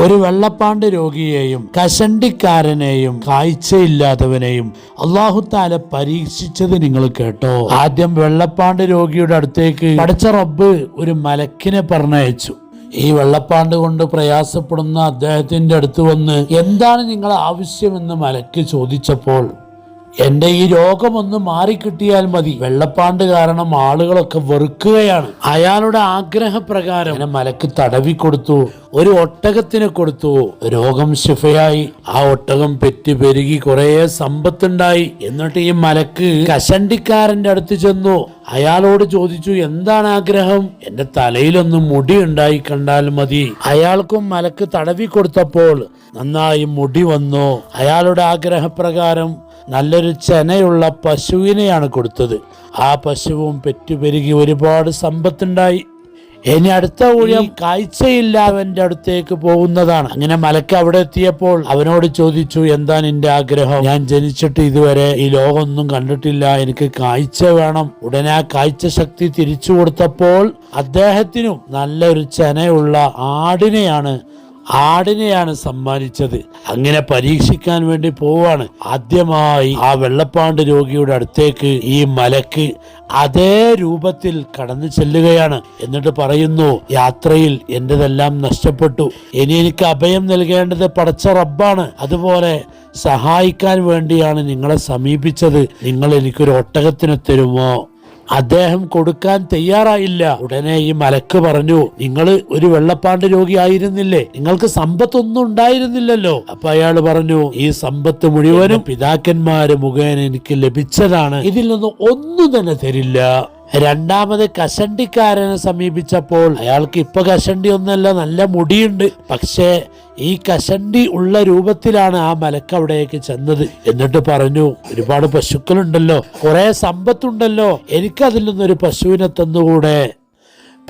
ഒരു വെള്ളപ്പാണ്ട് രോഗിയെയും കഷണ്ടിക്കാരനെയും കാഴ്ചയില്ലാത്തവനെയും അള്ളാഹുത്താല പരീക്ഷിച്ചത് നിങ്ങൾ കേട്ടോ. ആദ്യം വെള്ളപ്പാണ്ട് രോഗിയുടെ അടുത്തേക്ക് പഠിച്ച റബ്ബ് ഒരു മലക്കിനെ പറഞ്ഞയച്ചു. ഈ വെള്ളപ്പാണ്ട് കൊണ്ട് പ്രയാസപ്പെടുന്ന അദ്ദേഹത്തിന്റെ അടുത്ത് വന്ന് എന്താണ് നിങ്ങളെ ആവശ്യമെന്ന് മലക്ക് ചോദിച്ചപ്പോൾ എന്റെ ഈ രോഗമൊന്ന് മാറിക്കിട്ടിയാൽ മതി. വെള്ളപ്പാണ്ട് കാരണം ആളുകളൊക്കെ വെറുക്കുകയാണ്. അയാളുടെ ആഗ്രഹപ്രകാരം എന്നെ മലക്ക് തടവി കൊടുത്തു. ഒരു ഒട്ടകത്തിന് കൊടുത്തു. രോഗം ശിഫയായി. ആ ഒട്ടകം പെറ്റി പെരുകി കുറെ സമ്പത്തുണ്ടായി. എന്നിട്ട് ഈ മലക്ക് കശണ്ടിക്കാരന്റെ അടുത്ത് ചെന്നു. അയാളോട് ചോദിച്ചു എന്താണ് ആഗ്രഹം? എന്റെ തലയിലൊന്ന് മുടി ഉണ്ടായി കണ്ടാൽ മതി. അയാൾക്കും മലക്ക് തടവി കൊടുത്തപ്പോൾ നന്നായി മുടി വന്നു. അയാളുടെ ആഗ്രഹപ്രകാരം നല്ലൊരു ചെനയുള്ള പശുവിനെയാണ് കൊടുത്തത്. ആ പശുവും പെറ്റുപെരുകി ഒരുപാട് സമ്പത്തുണ്ടായി. ഇനി അടുത്ത ഊഴം കാഴ്ചയില്ലാവന്റെ അടുത്തേക്ക് പോകുന്നതാണ്. അങ്ങനെ മലക്ക് അവിടെ എത്തിയപ്പോൾ അവനോട് ചോദിച്ചു എന്താ നിന്റെ ആഗ്രഹം? ഞാൻ ജനിച്ചിട്ട് ഇതുവരെ ഈ ലോകമൊന്നും കണ്ടിട്ടില്ല. എനിക്ക് കാഴ്ച വേണം. ഉടനെ ആ കാഴ്ച ശക്തി തിരിച്ചു കൊടുത്തപ്പോൾ അദ്ദേഹത്തിനും നല്ലൊരു ചെനയുള്ള ആടിനെയാണ് ആടിനെയാണ് സമ്മാനിച്ചത്. അങ്ങനെ പരീക്ഷിക്കാൻ വേണ്ടി പോവാണ് ആദ്യമായി ആ വെള്ളപ്പാണ്ട് രോഗിയുടെ അടുത്തേക്ക് ഈ മലക്ക് അതേ രൂപത്തിൽ കടന്നു ചെല്ലുകയാണ്. എന്നിട്ട് പറയുന്നു യാത്രയിൽ എന്റെതെല്ലാം നഷ്ടപ്പെട്ടു. ഇനി എനിക്ക് അഭയം നൽകേണ്ടത് പടച്ച റബ്ബാണ്. അതുപോലെ സഹായിക്കാൻ വേണ്ടിയാണ് നിങ്ങളെ സമീപിച്ചത്. നിങ്ങൾ എനിക്കൊരു ഒട്ടകത്തിന് തരുമോ? അദ്ദേഹം കൊടുക്കാൻ തയ്യാറായില്ല. ഉടനെ ഈ മലക്ക് പറഞ്ഞു നിങ്ങൾ ഒരു വെള്ളപ്പാണ്ട് രോഗിയായിരുന്നില്ലേ നിങ്ങൾക്ക് സമ്പത്തൊന്നും ഉണ്ടായിരുന്നില്ലല്ലോ. അപ്പൊ അയാൾ പറഞ്ഞു ഈ സമ്പത്ത് മുഴുവനും പിതാക്കന്മാര് മുഖേന എനിക്ക് ലഭിച്ചതാണ്. ഇതിൽ നിന്ന് ഒന്നും തന്നെ തരില്ല. രണ്ടാമത് കഷണ്ടിക്കാരനെ സമീപിച്ചപ്പോൾ അയാൾക്ക് ഇപ്പൊ കശണ്ടി ഒന്നല്ല നല്ല മുടിയുണ്ട്. പക്ഷേ ഈ കശണ്ടി ഉള്ള രൂപത്തിലാണ് ആ മലക്ക് അവിടേക്ക് ചെന്നത്. എന്നിട്ട് പറഞ്ഞു ഒരുപാട് പശുക്കളുണ്ടല്ലോ കുറെ സമ്പത്തുണ്ടല്ലോ എനിക്കതിൽ നിന്നൊരു പശുവിനെ തന്നുകൂടെ?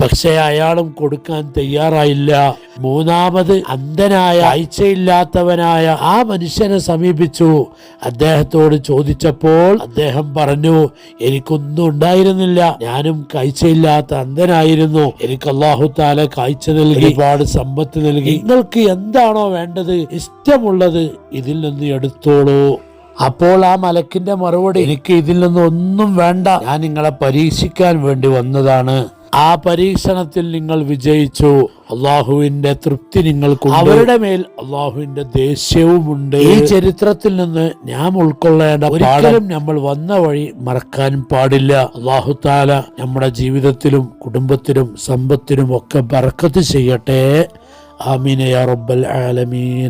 പക്ഷെ അയാളും കൊടുക്കാൻ തയ്യാറായില്ല. മൂന്നാമത് അന്ധനായ കാഴ്ചയില്ലാത്തവനായ ആ മനുഷ്യനെ സമീപിച്ചു. അദ്ദേഹത്തോട് ചോദിച്ചപ്പോൾ അദ്ദേഹം പറഞ്ഞു എനിക്കൊന്നും ഉണ്ടായിരുന്നില്ല. ഞാനും കാഴ്ചയില്ലാത്ത അന്ധനായിരുന്നു. എനിക്ക് അള്ളാഹു താല കാഴ്ച നൽകി ഒരുപാട് സമ്പത്ത് നൽകി. നിങ്ങൾക്ക് എന്താണോ വേണ്ടത് ഇഷ്ടമുള്ളത് ഇതിൽ നിന്ന് എടുത്തോളൂ. അപ്പോൾ ആ മലക്കിന്റെ മറുപടി എനിക്ക് ഇതിൽ നിന്ന് ഒന്നും വേണ്ട. ഞാൻ നിങ്ങളെ പരീക്ഷിക്കാൻ വേണ്ടി വന്നതാണ്. ആ പരീക്ഷണത്തിൽ നിങ്ങൾ വിജയിച്ചു. അള്ളാഹുവിന്റെ തൃപ്തി നിങ്ങൾക്ക് അവരുടെ മേൽ അള്ളാഹുവിന്റെ ദേഷ്യവുമുണ്ട്. ഈ ചരിത്രത്തിൽ നിന്ന് ഞാൻ ഉൾക്കൊള്ളേണ്ട ഒരിക്കലും നമ്മൾ വന്ന വഴി മറക്കാൻ പാടില്ല. അള്ളാഹു താല നമ്മുടെ ജീവിതത്തിലും കുടുംബത്തിലും സമ്പത്തിലും ഒക്കെ ബർക്കത്ത് ചെയ്യട്ടെ. ആമീന യാ റബ്ബൽ ആലമീൻ.